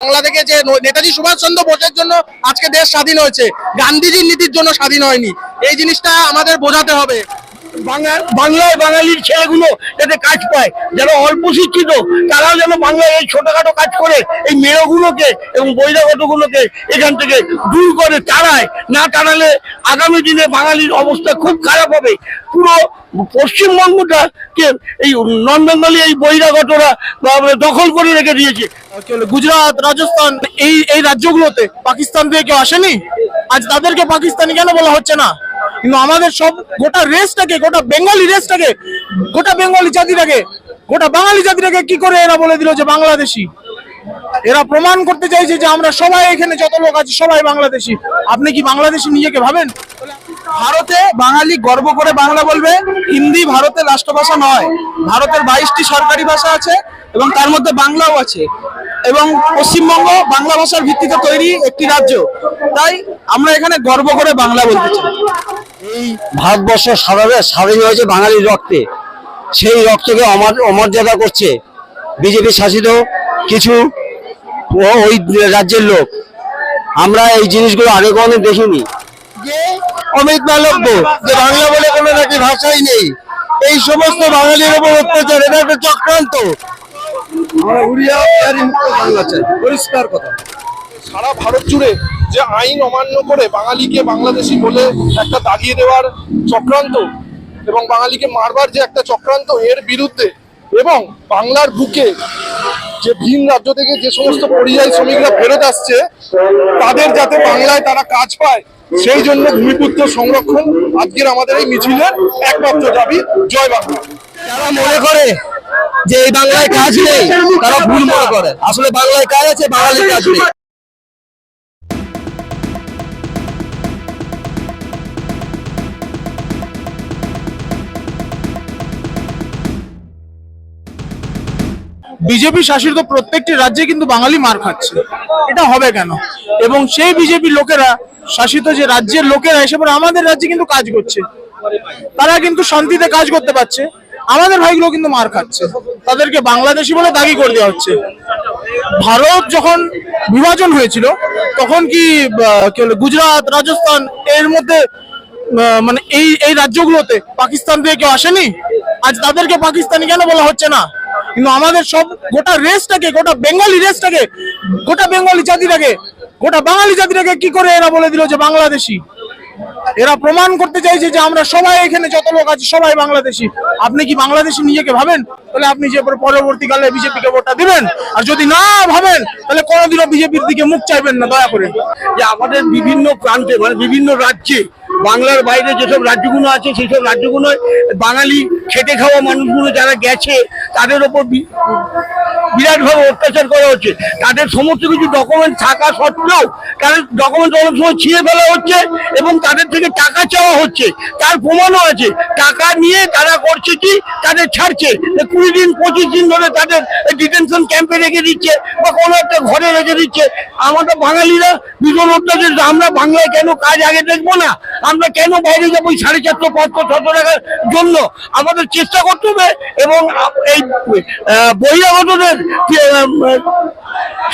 বাংলা থেকে যে নেতাজি সুভাষচন্দ্র বোসের জন্য আজকে দেশ স্বাধীন হয়েছে, গান্ধীজির নীতির জন্য স্বাধীন হয়নি। এই জিনিসটা আমাদের বোঝাতে হবে। বাংলায় বাঙালির ছেলেগুলো যাতে কাজ পায়, যারা অল্প শিক্ষিত তারাও যেন বাংলায় এই ছোটখাটো কাজ করে, এই মেয়েগুলোকে এবং বহিরাগতগুলোকে এখান থেকে দূর করে তাড়ায়। না তাড়ালে আগামী দিনে বাঙালির অবস্থা খুব খারাপ হবে। পুরো পশ্চিমবঙ্গটা কে এই নন বেঙ্গলি এই বহিরাগতরা দখল করে রেখে দিয়েছে। গুজরাট, রাজস্থান, এই এই রাজ্যগুলোতে পাকিস্তান থেকে কেউ আসেনি? আজ তাদেরকে পাকিস্তানি কেন বলা হচ্ছে না? কিন্তু আমাদের সব গোটা রেসটাকে গোটা বেঙ্গলি রেসটাকে গোটা বেঙ্গলি জাতিটাকে, গোটা বাঙালি জাতিটাকে কি করে এরা বলে দিল যে বাংলাদেশি? এরা প্রমাণ করতে চাইছে যে আমরা সবাই এখানে যত লোক আছি সবাই বাংলাদেশি। আপনি কি বাংলাদেশি নিজেকে ভাবেন? ভারতে বাঙালি গর্ব করে বাংলা বলবে, হিন্দি ভারতের রাষ্ট্রভাষা নয়। ভারতের বাইশটি সরকারি ভাষা আছে এবং তার মধ্যে বাংলাও আছে। এবং পশ্চিমবঙ্গ বাংলা ভাষার ভিত্তিতে তৈরি একটি রাজ্য। তাই আমরা এখানে গর্ব করে বাংলা বলতে চাই। এই ভারতবর্ষ স্বাধীন স্বাধীন হয়েছে বাঙালির রক্তে। সেই রক্তকে অমর অমর্যাদা করছে বিজেপি শাসিত কিছু ওই রাজ্যের লোক। আমরা এই জিনিসগুলো আগে কখনো দেখিনি। যে অমিত মালব্য যে বাংলা বলে কোনো নাকি ভাষাই নেই এই সমস্ত বাঙালির উপর অত্যাচার এটা একটা চক্রান্ত। আমরা উড়িয়া মুক্ত বাংলা চাই। পরিষ্কার কথা। সারা ভারত জুড়ে যে আইন অমান্য করে বাঙালিকে বাংলাদেশি বলে একটা দাগিয়ে দেওয়ার চক্রান্ত এবং বাঙালিকে মারবার যে একটা চক্রান্ত এর বিরুদ্ধে এবং বাংলার বুকে যে ভিন রাজ্য থেকে যে সমস্ত পরিযায়ী শ্রমিকরা ফেরত আসছে তাদের যাতে বাংলায় তারা কাজ পায় সেই জন্য ভূমিপুত্র সংরক্ষণ আজকের আমাদের এই মিছিলের একমাত্র দাবি জয় বাংলা। যারা মনে করে যে এই বাংলায় কাজ নেই তারা ভুল মনে করে। আসলে বাংলায় কাজ আছে বাঙালির কাজ নেই। বিজেপি শাসিত প্রত্যেকটি রাজ্যে কিন্তু বাঙালি মার খাচ্ছে। এটা হবে কেন? এবং সেই বিজেপি লোকেরা শাসিত যে রাজ্যের লোকেরা এসে আমাদের রাজ্যে কিন্তু কাজ করছে। তারা কিন্তু শান্তিতে কাজ করতে পারছে। আমাদের ভাইগুলো কিন্তু মার খাচ্ছে। তাদেরকে বাংলাদেশি বলে দাগি করে দেওয়া হচ্ছে। ভারত যখন বিভাজন হয়েছিল, তখন কি গুজরাট, রাজস্থান, এর মধ্যে মানে এই এই রাজ্যগুলোতে পাকিস্তান থেকে কেউ আসেনি? আজ তাদেরকে পাকিস্তানি কেন বলা হচ্ছে না? কিন্তু আমাদের সব গোটা রেসটাকে গোটা বেঙ্গলি রেসটাকে গোটা বেঙ্গলি জাতিটাকে, গোটা বাঙালি জাতিটাকে কি করে এরা বলে দিল যে বাংলাদেশি? এরা প্রমাণ করতে চাইছে যে আমরা সবাই এখানে যত লোক আছে সবাই বাংলাদেশি। আপনি কি বাংলাদেশি নিজেকে ভাবেন? তাহলে আপনি যে পর- পরবর্তীকালে বিজেপিকে ভোটটা দিবেন? আর যদি না ভাবেন, তাহলে কোনোদিনও বিজেপির দিকে মুখ চাইবেন না, দয়া করে। যে আমাদের বিভিন্ন প্রান্তে মানে বিভিন্ন রাজ্যে, বাংলার বাইরে যেসব রাজ্যগুলো আছে সেই সব রাজ্যগুলোয় বাঙালি খেটে খাওয়া মানুষগুলো যারা গেছে, তাদের ওপর বিরাটভাবে অত্যাচার করা হচ্ছে। তাদের সমস্ত কিছু ডকুমেন্ট থাকা সত্ত্বেও তাদের ডকুমেন্ট অনেক সময় ছিঁড়ে ফেলা হচ্ছে এবং তাদের থেকে টাকা চাওয়া হচ্ছে। তার প্রমাণও আছে। টাকা নিয়ে তারা করছে কি? তাদের ছাড়ছে। কুড়ি দিন, পঁচিশ দিন ধরে তাদের ডিটেনশন ক্যাম্পে রেখে দিচ্ছে বা কোনো একটা ঘরে রেখে দিচ্ছে। আমাদের বাঙালিরা ভীষণ অত্যাচার আমরা বাংলায় কেন কাজ আগে দেখব না? আমরা কেন বাইরে যাব ওই সাড়ে চারশো, পাঁচশো, ছশো টাকার জন্য? আমাদের চেষ্টা করতে হবে এবং এই বহিরাগতদের dear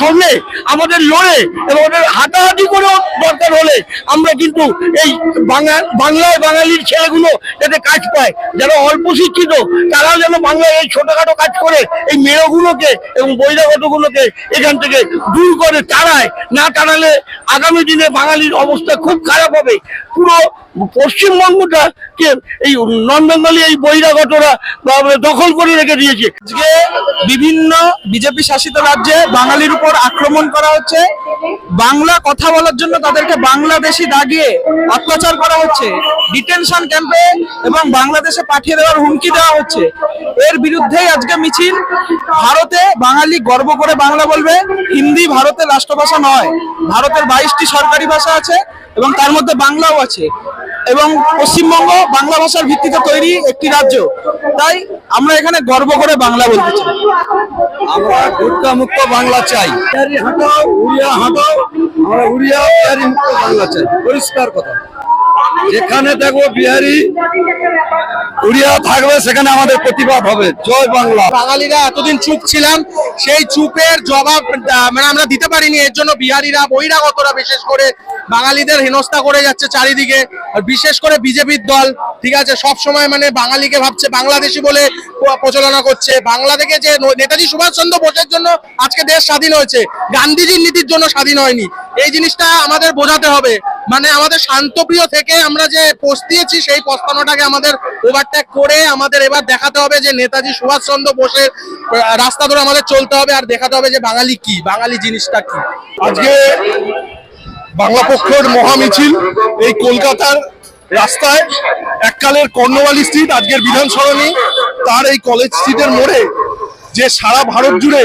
সঙ্গে আমাদের লড়ে এবং ওদের হাতাহাতি করেও দরকার হলে আমরা কিন্তু এই বাংলা বাংলায় বাঙালির ছেলেগুলো যাতে কাজ পায় যারা অল্প শিক্ষিত তারাও যেন বাংলায় এই ছোটখাটো কাজ করে, এই মেয়েগুলোকে এবং বহিরাগতগুলোকে এখান থেকে দূর করে তাড়ায়, না তাড়ালে আগামী দিনে বাঙালির অবস্থা খুব খারাপ হবে। পুরো পশ্চিমবঙ্গটা কে এই নন বেঙ্গলি এই বহিরাগতরা দখল করে রেখে দিয়েছে। বিভিন্ন বিজেপি শাসিত রাজ্যে বাঙালির উপর আক্রমণ করা হচ্ছে। বাংলা কথা বলার জন্য তাদেরকে বাংলাদেশি দাগিয়ে অত্যাচার করা হচ্ছে। ডিটেনশন ক্যাম্পে এবং বাংলাদেশে পাঠিয়ে দেওয়ার হুমকি দেওয়া হচ্ছে। এর বিরুদ্ধেই আজকে মিছিল। ভারতে বাঙালি গর্ব করে বাংলা বলবে, হিন্দি ভারতের রাষ্ট্রভাষা নয়, ভারতের বাইশটি সরকারি ভাষা আছে এবং তার মধ্যে বাংলাও আছে। এবং পশ্চিমবঙ্গ বাংলা ভাষার ভিত্তিতে তৈরি একটি রাজ্য। তাই আমরা এখানে গর্ব করে বাংলা বলতে চাই। আমরা গুটকা মুক্ত বাংলা চাই। হাঁটাও, উড়িয়া হাঁটাও, আমরা উড়িয়া বিহারি মুক্ত বাংলা চাই। পরিষ্কার কথা। যেখানে দেখব বিহারি উড়িয়া থাকবে, সেখানে আমাদের প্রতিবাদ হবে। জয় বাংলা। বাঙালিরা এতদিন চুপ ছিলাম, সেই চুপের জবাব মানে আমরা দিতে পারিনি, এর জন্য বিহারিরা, বহিরাগতরা বিশেষ করে বাঙালিদের হেনস্থা করে যাচ্ছে চারিদিকে, আর বিশেষ করে বিজেপির দল, ঠিক আছে? সব সময় মানে বাঙালিকে ভাবছে, বাংলাদেশি বলে প- প্রচারণা করছে। বাংলা থেকে যে নেতাজি সুভাষচন্দ্র বোসের জন্য আজকে দেশ স্বাধীন হয়েছে, গান্ধীজির নীতির জন্য স্বাধীন হয়নি। এই জিনিসটা আমাদের বোঝাতে হবে। মানে আমাদের শান্তপ্রিয় থেকে আমরা যে পস্তিয়েছি সেই পস্তানোটাকে আমাদের ওভারটেক করে আমাদের এবার দেখাতে হবে যে নেতাজি সুভাষচন্দ্র বোসের রাস্তা ধরে আমাদের চলতে হবে আর দেখাতে হবে যে বাঙালি কি, বাঙালি জিনিসটা কি। আজকে বাংলা পক্ষের মহামিছিল এই কলকাতার রাস্তায় এককালের কর্ণবালী স্ট্রিট আজকের বিধান সরণি তার এই কলেজ স্ট্রিটের মোড়ে যে সারা ভারত জুড়ে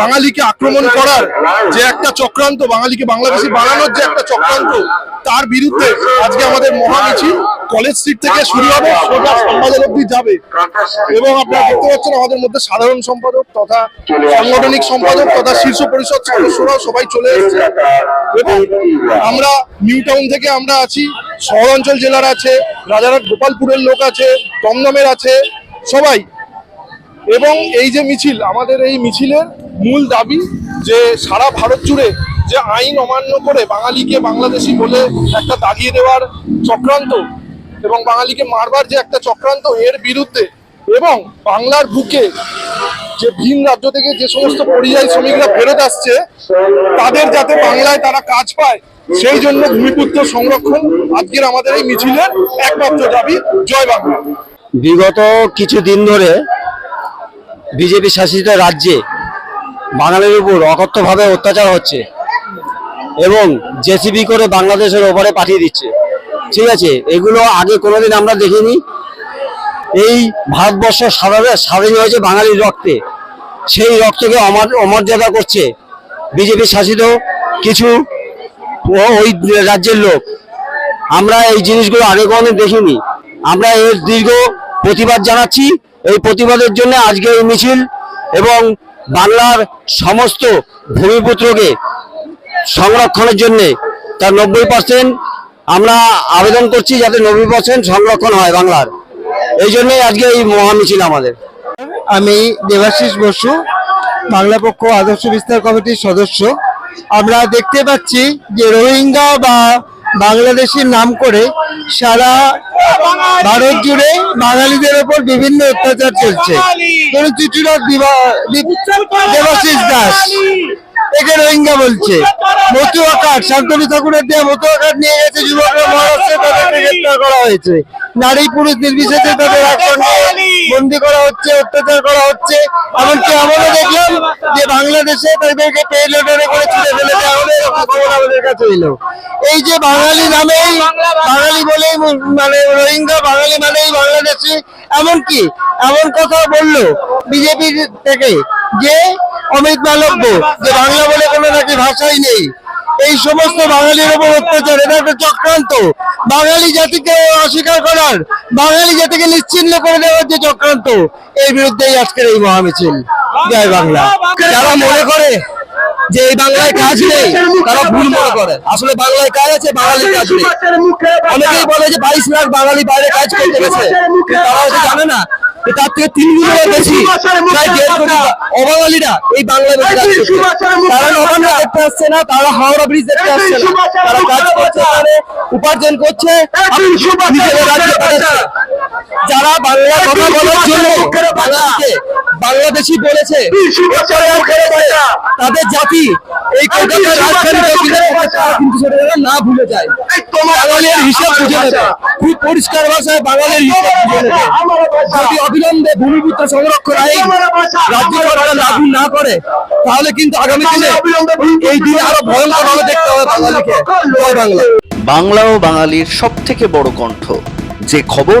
বাঙালিকে আক্রমণ করার যে একটা চক্রান্ত, বাঙালিকে বাংলাদেশি বানানোর যে একটা চক্রান্ত, তার বিরুদ্ধে আজকে আমাদের মহামিছিল, কলেজ স্ট্রিট থেকে শুরু হবে, সোজা শ্যামবাজার অব্দি যাবে। এবং আপনারা দেখতে পাচ্ছেন আমাদের মধ্যে সাধারণ সম্পাদক তথা সাংগঠনিক সম্পাদক তথা শীর্ষ পরিষদ সদস্যরাও সবাই চলে এসেছে। এবং আমরা নিউ টাউন থেকে আমরা আছি, শহরাঞ্চল জেলার আছে, রাজারহাট, গোপালপুরের লোক আছে, দমদমের আছে, সবাই এবং এই যে মিছিল, আমাদের এই মিছিলের মূল দাবি যে সারা ভারত জুড়ে যে আইন অমান্য করে বাঙালিকে বাংলাদেশি বলে একটা দাগিয়ে দেওয়ার চক্রান্ত এবং বাঙালিকে মারবার যে একটা চক্রান্ত এর বিরুদ্ধে এবং বাংলার বুকে যে ভিন রাজ্য থেকে যে সমস্ত পরিযায়ী শ্রমিকরা ফেরত আসছে, তাদের যাতে বাংলায় তারা কাজ পায়, সেই জন্য ভূমিপুত্র সংরক্ষণ আজকের আমাদের এই মিছিলের একমাত্র দাবি জয় বাংলা। বিগত কিছু দিন ধরে বিজেপি শাসিত রাজ্যে বাঙালির উপর অকথ্যভাবে অত্যাচার হচ্ছে এবং জেসিবি করে বাংলাদেশের ওপরে পাঠিয়ে দিচ্ছে। ঠিক আছে, এগুলো আগে কোনোদিন আমরা দেখিনি। এই ভারতবর্ষ স্বাধীন হয়েছে বাঙালির রক্তে। সেই রক্তকে অমর অমর্যাদা করছে বিজেপি শাসিত কিছু ওই রাজ্যের লোক। আমরা এই জিনিসগুলো আগে কোনোদিন দেখিনি। আমরা এর দীর্ঘ প্রতিবাদ জানাচ্ছি। এই প্রতিবাদের জন্য আজকে এই মিছিল এবং বাংলার সমস্ত ভূমিপুত্রকে সংরক্ষণের জন্যে তার নব্বই পার্সেন্ট আমরা আবেদন করছি যাতে নব্বই পার্সেন্ট সংরক্ষণ হয় বাংলার। এই জন্যই আজকে এই মহামিছিল আমাদের। আমি দেবাশিস বসু, বাংলা পক্ষ আদর্শ বিস্তার কমিটির সদস্য। আমরা দেখতে পাচ্ছি যে রোহিঙ্গা বা বাংলাদেশের নাম করে সারা ভারত জুড়ে বাঙালিদের ওপর বিভিন্ন অত্যাচার চলছে। ধরুন দেবাশিস দাস। একে রোহিঙ্গা বলছে। মতুয়া কার্ড শান্তনু ঠাকুরের দেওয়া মতুয়া কার্ড নিয়ে গেছে যুবকরা। গ্রেপ্তার করা হয়েছে। নারী পুরুষ নির্বিশেষে তাদের বন্দি করা হচ্ছে, অত্যাচার করা হচ্ছে। এমনকি আমরাও দেখলাম যে বাংলাদেশে তাদেরকে পে লোডারে করে ছুটে ফেলে দেওয়া আমাদের কাছে এলো। এই যে বাঙালি নামেই, বাঙালি বলেই মানে রোহিঙ্গা, বাঙালি মানেই বাংলাদেশি, এমনকি এমন কথা বলল বিজেপি থেকে যে অমিত মালব্য, যে বাংলা বলে কোনো নাকি ভাষাই নেই। এই সমস্ত বাঙালির উপর অত্যাচার, এটা একটা চক্রান্ত। বাঙালি জাতিকে অস্বীকার করার, বাঙালি জাতিকে নিশ্চিন্ন করে দেওয়ার যে চক্রান্ত, এর বিরুদ্ধেই আজকের এই মহামিছিল। জয় বাংলা। যারা মনে করে যে এই বাংলায় কাজ নেই তারা ভুল মনে করে। আসলে বাংলায় কাজ আছে বাঙালির কাজ নেই। অনেকেই বলে যে বাইশ লাখ বাঙালি বাইরে কাজ করতে গেছে। তারা হয়তো জানে না তার থেকে তিন গুণের বেশি প্রায় দেড় কোটি অবাঙালিরা এই বাংলায় বসে কাজ করছে। তারা নবান্ন দেখতে আসছে না তারা হাওড়া ব্রিজ দেখতে আসছে না। তারা কাজ করছে উপার্জন করছে। নিজেদের রাজ্যে পাঠাচ্ছে যারা বাংলা কথা বলার জন্য বাংলাকে বাংলাদেশি বলেছে তাদের জাতি এই কলকাতার রাজধানী কিন্তু সেটা না ভুলে যায়। বাঙালির হিসাব বুঝে নেবে। খুব পরিষ্কার ভাষায় বাঙালির হিসাব বুঝে নেবে। যদি অবিলম্বে ভূমিপুত্র সংরক্ষণ আইন রাজ্য সরকার লাগু না করে তাহলে কিন্তু আগামী দিনে এই দিনে আরও ভয়ঙ্কর ভাবে দেখতে হবে বাঙালিকে। বাংলা। বাংলা ও বাঙালির সব থেকে বড় কণ্ঠ। যে খবর